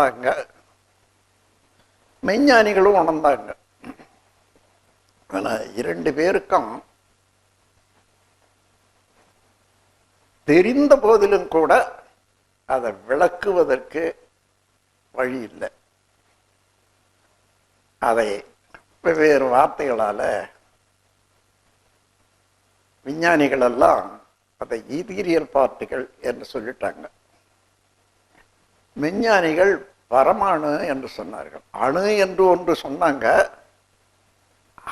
உணர்ந்தாங்க. மெஞ்ஞானிகளும் உணர்ந்தாங்க. ஆனா இரண்டு பேருக்கும் தெரிந்த போதிலும் கூட அதை விளக்குவதற்கு வழி இல்லை. அதை வெவ்வேறு வார்த்தைகளால விஞ்ஞானிகள் எல்லாம் அதை ஈதீரியல் பார்ட்டிகள் என்று சொல்லிட்டாங்க. விஞ்ஞானிகள் பரமாணு என்று சொன்னார்கள். அணு என்று ஒன்று சொன்னாங்க.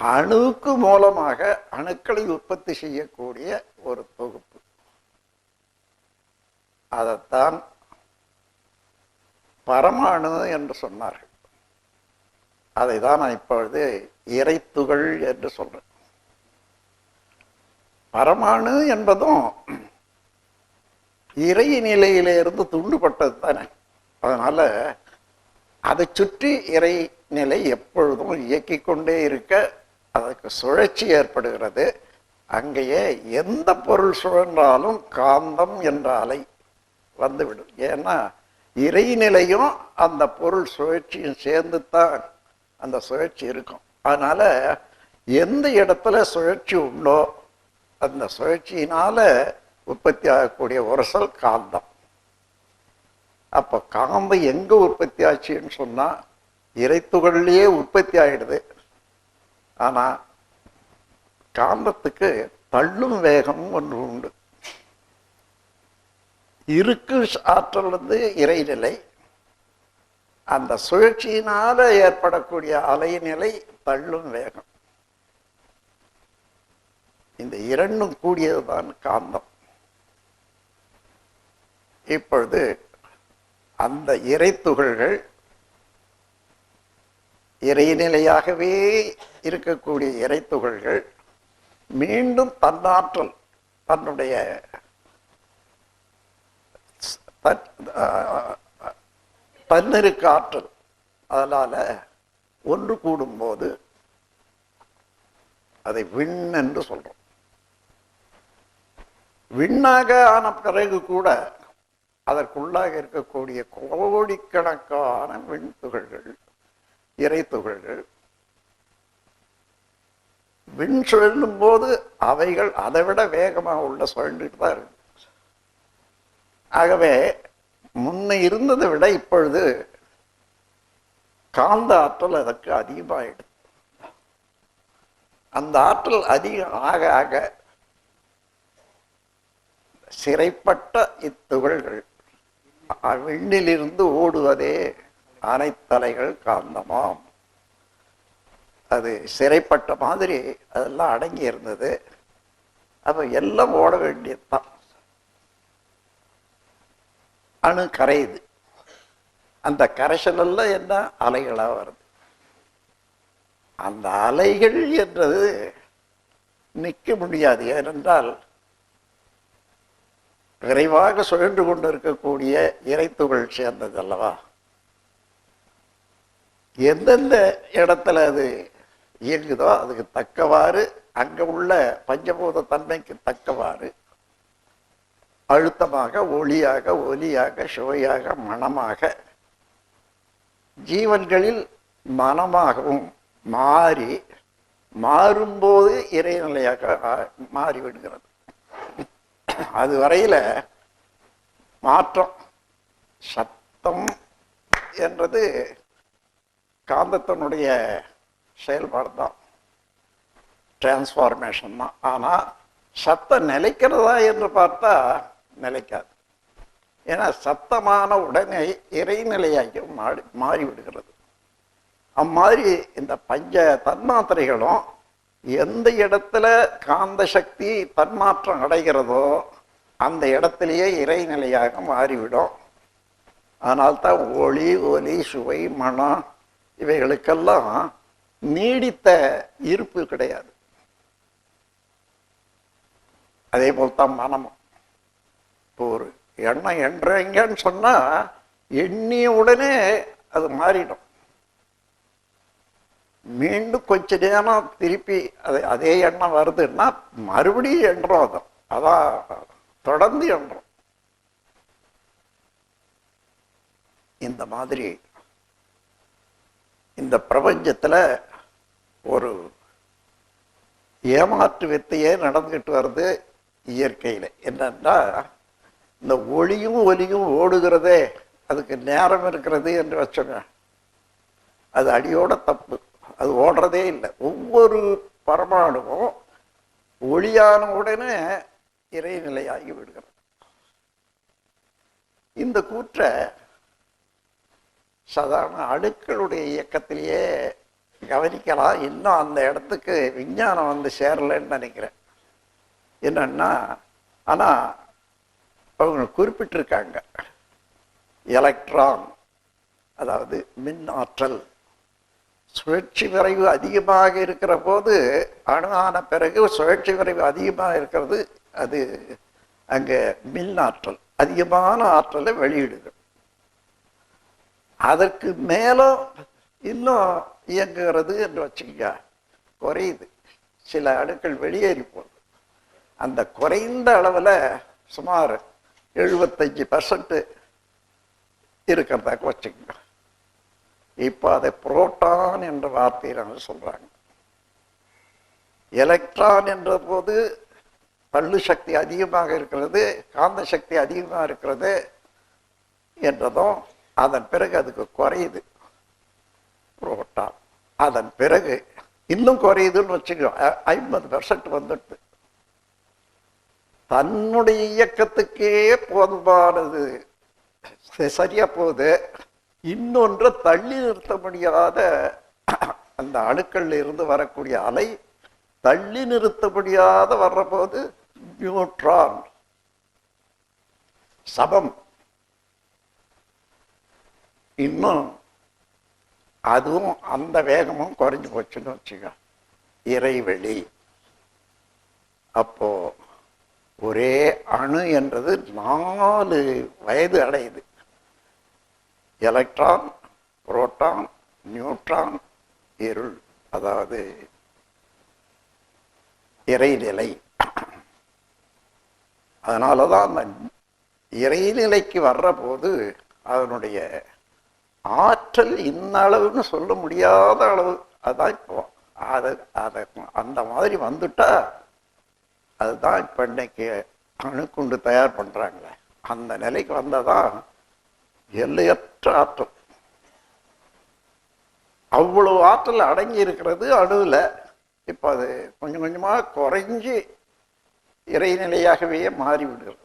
அணுவுக்கு மூலமாக அணுக்களை உற்பத்தி செய்யக்கூடிய ஒரு தொகுப்பு. அதைத்தான் பரமாணு என்று சொன்னார்கள். அதை தான் நான் இப்பொழுது இறைத்துகள் என்று சொல்றேன். பரமாணு என்பதும் இறை நிலையிலிருந்து துண்டுபட்டது தானே அதனால அதை சுற்றி இறை நிலை எப்பொழுதும் இயக்கிக் கொண்டே இருக்க அதற்கு சுழற்சி ஏற்படுகிறது. அங்கேயே எந்த பொருள் சுழன்றாலும் காந்தம் என்ற அலை வந்துவிடும். ஏன்னா இறைநிலையும் அந்த பொருள் சுழற்சியும் சேர்ந்து தான் அந்த சுழற்சி இருக்கும். அதனால் எந்த இடத்துல சுழற்சி உண்டோ அந்த சுழற்சியினால உற்பத்தி ஆகக்கூடிய உரசல் காந்தம். அப்போ காந்தம் எங்க உற்பத்தி ஆச்சுன்னு சொன்னா இறைத்துகள்லேயே உற்பத்தி ஆயிடுது. ஆனா காந்தத்துக்கு தள்ளும் வேகம் ஒன்று உண்டு. இருக்கு ஆற்றல் வந்து இறைநிலை. அந்த சுழற்சியினால ஏற்படக்கூடிய அலைநிலை தள்ளும் வேகம். இந்த இரண்டும் கூடியதுதான் காந்தம். இப்பொழுது அந்த இறைத்துகள்கள் இறைநிலையாகவே இருக்கக்கூடிய இறைத்துகள்கள் மீண்டும் தன்னாற்றல் தன்னுடைய தன்னிருக்கு ஆற்றல். அதனால ஒன்று கூடும்போது அதை விண் என்று சொல்றோம். விண்ணாக ஆன பிறகு கூட அதற்குள்ளாக இருக்கக்கூடிய கோடிக்கணக்கான விண்துகள்கள் இறைத்துகள்கள் விண் சுழலும் போது அவைகள் அதை விட வேகமாக உள்ள சுழண்டுட்டு தான் இருக்கு. ஆகவே முன்ன இருந்ததை விட இப்பொழுது காந்த ஆற்றல் அதற்கு அதிகமாயிடுது. அந்த ஆற்றல் அதிகம் ஆக ஆக சிறைப்பட்ட இத்துகள்கள் விண்ணிலிருந்து ஓடுவதே அனைத்தலைகள் காந்தமாம். அது சிறைப்பட்ட மாதிரி அதெல்லாம் அடங்கி இருந்தது. அப்போ எல்லாம் ஓட வேண்டியதுதான். அணு கரையுது. அந்த கரைசலெல்லாம் என்ன? அலைகளாக வருது. அந்த அலைகள் என்றது நிற்க முடியாது. ஏனென்றால் விரைவாக சுழன்று கொண்டிருக்கக்கூடிய இறைத்துகள் சேர்ந்தது அல்லவா எந்தெந்த இடத்துல அது இயங்குதோ அதுக்கு தக்கவாறு அங்க உள்ள பஞ்சபூத தன்மைக்கு தக்கவாறு அழுத்தமாக ஒளியாக ஒலியாக சுவையாக மனமாக ஜீவன்களில் மனமாகவும் மாறி மாறும்போது இறைநிலையாக மாறிவிடுகிறது அது வரையில் மாற்றம் சத்தம் என்றது காந்தத்தினுடைய செயல்பாடு தான் டிரான்ஸ்ஃபார்மேஷன் தான். ஆனால் சத்தம் நிலைக்கிறதா என்று பார்த்தா நிலைக்காது. ஏன்னா சத்தமான உடனே இறைநிலையாகி மாறி மாறிவிடுகிறது. அம்மாதிரி இந்த பஞ்ச தன்மாத்திரைகளும் எந்த இடத்துல காந்த சக்தி தன்மாற்றம் அடைகிறதோ அந்த இடத்துலையே இறைநிலையாக மாறிவிடும். அதனால்தான் ஒளி ஒலி சுவை மனம் இவைகளுக்கெல்லாம் நீடித்த இருப்பு கிடையாது. அதே போல் தான் மனமும். இப்போ ஒரு எண்ணம் என்றீங்கன்னு சொன்னால் எண்ணிய உடனே அது மாறிடும். மீண்டும் கொஞ்ச நேரம் திருப்பி அது அதே எண்ணம் வருதுன்னா மறுபடியும் என்றோம் அதை. அதான் தொடர்ந்து என்றோம். இந்த மாதிரி இந்த பிரபஞ்சத்துல ஒரு ஏமாற்று வித்தையே நடந்துகிட்டு வருது இயற்கையில. என்னன்னா இந்த ஒளியும் ஒலியும் ஓடுகிறதே அதுக்கு நேரம் இருக்கிறது என்று வச்சோங்க அது அடியோட தப்பு. அது ஓடுறதே இல்லை. ஒவ்வொரு பரமாணுவும் ஒளியான உடனே இறைநிலையாகி விடுகிறது. இந்த கூற்றை சாதாரண அணுக்களுடைய இயக்கத்திலேயே கவனிக்கலாம். இன்னும் அந்த இடத்துக்கு விஞ்ஞானம் வந்து சேரலைன்னு நினைக்கிறேன். என்னன்னா ஆனால் அவங்க குறிப்பிட்டிருக்காங்க. எலக்ட்ரான் அதாவது மின் ஆற்றல். சுழற்சி விரைவு அதிகமாக இருக்கிற போது அணு ஆன பிறகு சுழற்சி விரைவு அதிகமாக இருக்கிறது அது அங்கே மின் ஆற்றல் அதிகமான ஆற்றலை வெளியிடுது. அதற்கு மேலும் இன்னும் இயங்குகிறது என்று வச்சுக்கோங்க குறையுது. சில அணுக்கள் வெளியேறி போகுது. அந்த குறைந்த அளவில் சுமார் எழுபத்தஞ்சு பர்சன்ட் இருக்கிறதாக வச்சுக்கோங்க. இப்போ அதை புரோட்டான் என்ற வார்த்தையில் சொல்றாங்க. எலக்ட்ரான் என்ற போது பள்ளு சக்தி அதிகமாக இருக்கிறது காந்த சக்தி அதிகமாக இருக்கிறது என்றதும் அதன் பிறகு அதுக்கு குறையுது. புரோட்டான். அதன் பிறகு இன்னும் குறையுதுன்னு வச்சுக்கோ ஐம்பது பெர்சன்ட் வந்துடுது. தன்னுடைய இயக்கத்துக்கே போதுமானது. சரியா போகுது. இன்னொன்று தள்ளி நிறுத்த முடியாத அந்த அணுக்கள்ல இருந்து வரக்கூடிய அலை தள்ளி நிறுத்த முடியாத வர்ற போது நியூட்ரான் சபம். இன்னும் அதுவும் அந்த வேகமும் குறைஞ்சு போச்சுன்னு வச்சுக்க. இறைவெளி. அப்போ ஒரே அணு என்றது நாலு வயது அடையுது. எலக்ட்ரான் புரோட்டான் நியூட்ரான் இருள் அதாவது இறைநிலை. அதனால தான் அந்த இறைநிலைக்கு வர்ற போது அதனுடைய ஆற்றல் இந்த அளவுன்னு சொல்ல முடியாத அளவு. அதான் இப்போ அது அதை அந்த மாதிரி வந்துட்டா அதுதான் இப்போ இன்னைக்கு அணுக்குண்டு தயார் பண்ணுறாங்களே அந்த நிலைக்கு வந்தால் தான் எல்லையற்ற ஆற்றல். அவ்வளவு ஆற்றல் அடங்கி இருக்கிறது அணுவில் இப்போ அது கொஞ்சம் கொஞ்சமாக குறைஞ்சி இறைநிலையாகவே மாறிவிடுகிறது.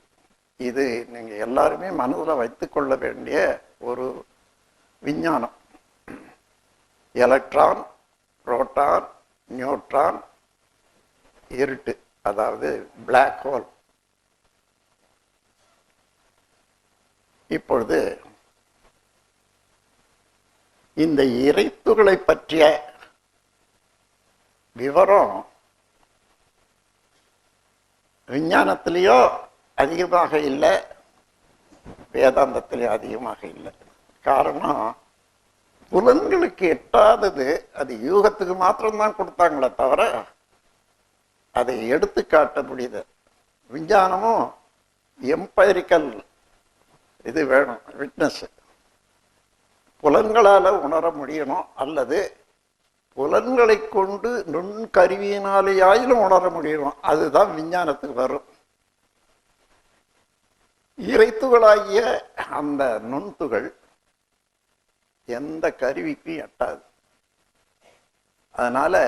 இது நீங்கள் எல்லாருமே மனதில் வைத்துக்கொள்ள வேண்டிய ஒரு விஞ்ஞானம். எலக்ட்ரான் புரோட்டான் நியூட்ரான் இருட்டு அதாவது பிளாக் ஹோல் இப்பொழுது இந்த இறைத்துகளை பற்றிய விவரம் விஞ்ஞானத்திலேயோ அதிகமாக இல்லை வேதாந்தத்திலேயோ அதிகமாக இல்லை. காரணம் புலன்களுக்கு எட்டாதது அது யூகத்துக்கு மாத்திரம்தான் கொடுத்தாங்களே தவிர அதை எடுத்து காட்ட முடியுது விஞ்ஞானமும் எம்பைரிக்கல் இது வேணும் விட்னஸ்ஸு புலன்களால் உணர முடியணும் அல்லது புலன்களை கொண்டு நுண்கருவியினாலேயாயிலும் உணர முடியணும். அதுதான் விஞ்ஞானத்துக்கு வரும். இறைத்துகளாகிய அந்த நுண்துகள் எந்த கருவிக்கும் எட்டாது. அதனால